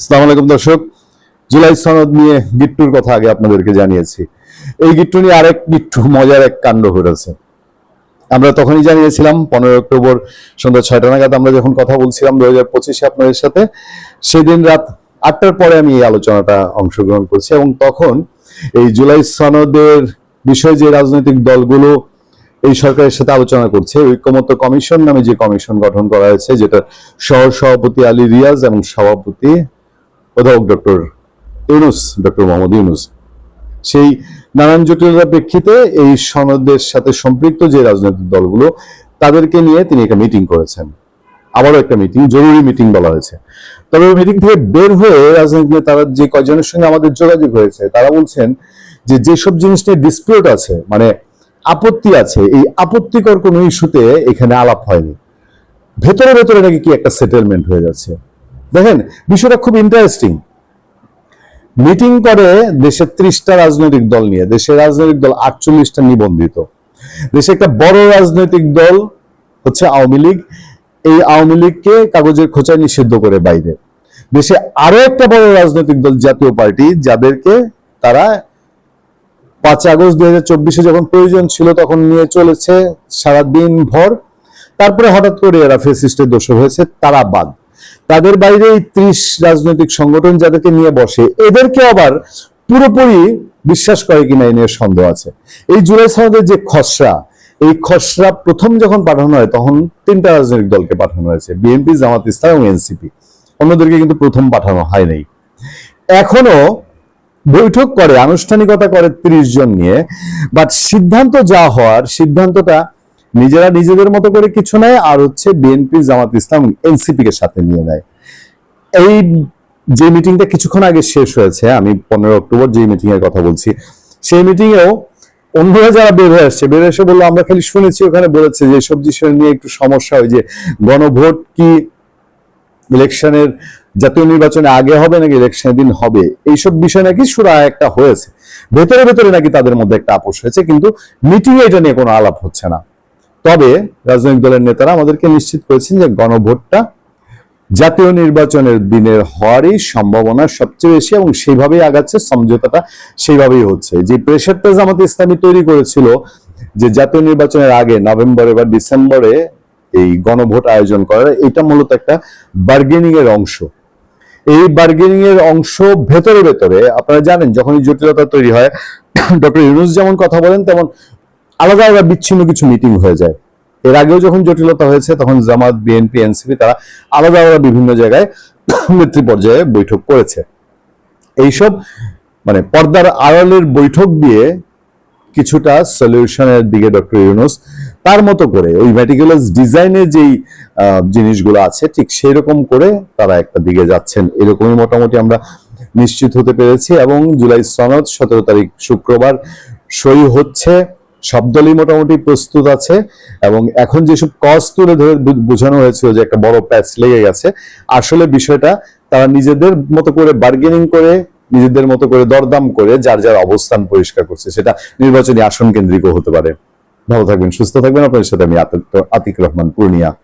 আসসালামু আলাইকুম দর্শক। জুলাই সনদ নিয়ে গিট্টুর কথা আগে আপনাদেরকে জানিয়েছি। এই গিট্টু নিয়ে আরেক গিট্টু মজার এক কাণ্ড ঘটেছে। আমরা তখনই জানিয়েছিলাম পনেরো অক্টোবর সন্ধ্যা ছয়টা নাগাদ আমরা যখন কথা বলছিলাম দু হাজার পঁচিশে আপনাদের সাথে, সেদিন রাত আটটার পরে আমি এই আলোচনাটা অংশগ্রহণ করছি এবং তখন এই জুলাই সনদের বিষয়ে যে রাজনৈতিক দলগুলো এই সরকারের সাথে আলোচনা করছে, ঐক্যমত্য কমিশন নামে যে কমিশন গঠন করা হয়েছে যেটা সহ সভাপতি আলী রিয়াজ এবং সভাপতি অধ্যাপক ডক্টর ইউনুস, ডক্টর মোহাম্মদ ইউনুস। সেই নানান জটিলতার প্রেক্ষিতে এই সনদের সাথে সম্পৃক্ত যে রাজনৈতিক দলগুলো, তাদেরকে নিয়ে তিনি একটা মিটিং করেছেন। আবারও একটা মিটিং জরুরি মিটিং বলা হয়েছে। তবে ওই মিটিং থেকে বের হয়ে রাজনৈতিক নেতারা যে কয়জনের সঙ্গে আমাদের যোগাযোগ হয়েছে, তারা বলছেন যে যেসব জিনিস নিয়ে ডিসপিউট আছে মানে আপত্তি আছে, এই আপত্তিকর কোনো ইস্যুতে এখানে আলাপ হয়নি। ভেতরে ভেতরে নাকি কি একটা সেটেলমেন্ট হয়ে যাচ্ছে। দেখেন, বিষয়টা খুব ইন্টারেস্টিং মিটিং করে দেশের ত্রিশটা রাজনৈতিক দল নিয়ে দেশের রাজনৈতিক দল আটচল্লিশটা নিবন্ধিত। দেশে একটা বড় রাজনৈতিক দল হচ্ছে আওয়ামী লীগ। এই আওয়ামী লীগকে কাগজের খোঁচায় নিষিদ্ধ করে বাইরে। দেশে আরও একটা বড় রাজনৈতিক দল, জাতীয় পার্টি, যাদেরকে তারা পাঁচ আগস্ট দুই হাজার চব্বিশে যখন প্রয়োজন ছিল তখন নিয়ে চলেছে সারা দিন ভর। তারপরে হঠাৎ করে এরা ফেসিস্টের দোষ হয়েছে, তারা বাদ। তাদের বাইরে এই ত্রিশ রাজনৈতিক সংগঠন যাদেরকে নিয়ে বসে, এদেরকে আবার পুরোপুরি বিশ্বাস করে কিনা এ নিয়ে সন্দেহ আছে। এই জুলাই সনদের যে খসড়া, এই খসড়া প্রথম যখন পাঠানো হয়, তখন তিনটা রাজনৈতিক দলকে পাঠানো হয়েছে, বিএনপি, জামাত ইসলাম এবং এনসিপি। অন্যদেরকে কিন্তু প্রথম পাঠানো হয় নাই এখনও বৈঠক করে, আনুষ্ঠানিকতা করে ত্রিশ জন নিয়ে বাট সিদ্ধান্ত যা হওয়ার, সিদ্ধান্তটা নিজেরা নিজেদের মতো করে কিছু নেয়, আর হচ্ছে বিএনপি জামাত ইসলাম এনসিপি কে সাথে নিয়ে নেয়। এই যে মিটিংটা কিছুক্ষণ আগে শেষ হয়েছে, আমি পনেরো অক্টোবর যে মিটিং এর কথা বলছি, সেই মিটিং এও অন্যরা যারা বের হয়ে আসছে, বের এসে বলল, আমরা খালি শুনেছি ওখানে বলেছে যে সব বিষয় নিয়ে একটু সমস্যা হয় যে গণভোট কি ইলেকশনের জাতীয় নির্বাচনে আগে হবে নাকি ইলেকশনের দিন হবে? এইসব বিষয় নাকি সুরা একটা হয়েছে। ভেতরে ভেতরে নাকি তাদের মধ্যে একটা আপোষ হয়েছে, কিন্তু মিটিং এটা নিয়ে কোনো আলাপ হচ্ছে না। তবে রাজনৈতিক দলের নেতারা আমাদেরকে নিশ্চিত করেছেন যে গণভোটটা জাতীয় নির্বাচনের দিনের হওয়ারই সম্ভাবনা সবচেয়ে বেশি এবং সেইভাবেই আগাচ্ছে, সমঝোতাটা সেইভাবেই হচ্ছে। যে প্রেশারটা জামাত ইসলামী তৈরি করেছিল যে জাতীয় নির্বাচনের আগে নভেম্বরে বা ডিসেম্বরে এই গণভোট আয়োজন করার, এটা মূলত একটা বার্গেনিং এর অংশ। এই বার্গেনিং এর অংশ ভেতরে ভেতরে, আপনারা জানেন, যখনই জটিলতা তৈরি হয়, ডক্টর ইউনুস যেমন কথা বলেন, তেমন আলাদা আলাদা বিচ্ছিন্ন কিছু মিটিং হয়ে যায়। এর আগেও যখন জটিলতা হয়েছে, তখন জামাত বিএনপি এনসিপি তারা আলাদা আলাদা বিভিন্ন জায়গায় নেত্রী পর্যায়ে বৈঠক করেছে। এইসব মানে পর্দার আড়ালের বৈঠক দিয়ে কিছুটা সলিউশনের দিকে ডক্টর ইউনুস তার মতো করে ওই ম্যাটিকুলাস ডিজাইনের যেই জিনিসগুলো আছে, ঠিক সেই রকম করে তারা একটা দিকে যাচ্ছেন। এরকমই মোটামুটি আমরা নিশ্চিত হতে পেরেছি এবং জুলাই সনদ সতেরো তারিখ শুক্রবার সই হচ্ছে। সব দলই মোটামুটি প্রস্তুত আছে এবং এখন যেসব কজ তুলে ধরে বোঝানো হয়েছিল যে একটা বড় প্যাচ লেগে গেছে, আসলে বিষয়টা তারা নিজেদের মতো করে বার্গেনিং করে, নিজেদের মতো করে দরদাম করে যার যার অবস্থান পরিষ্কার করছে, সেটা নির্বাচনী আসন কেন্দ্রিক হতে পারে। ভালো থাকবেন, সুস্থ থাকবেন। আপনাদের সাথে আমি আতিক- রহমান, পূর্ণিয়া।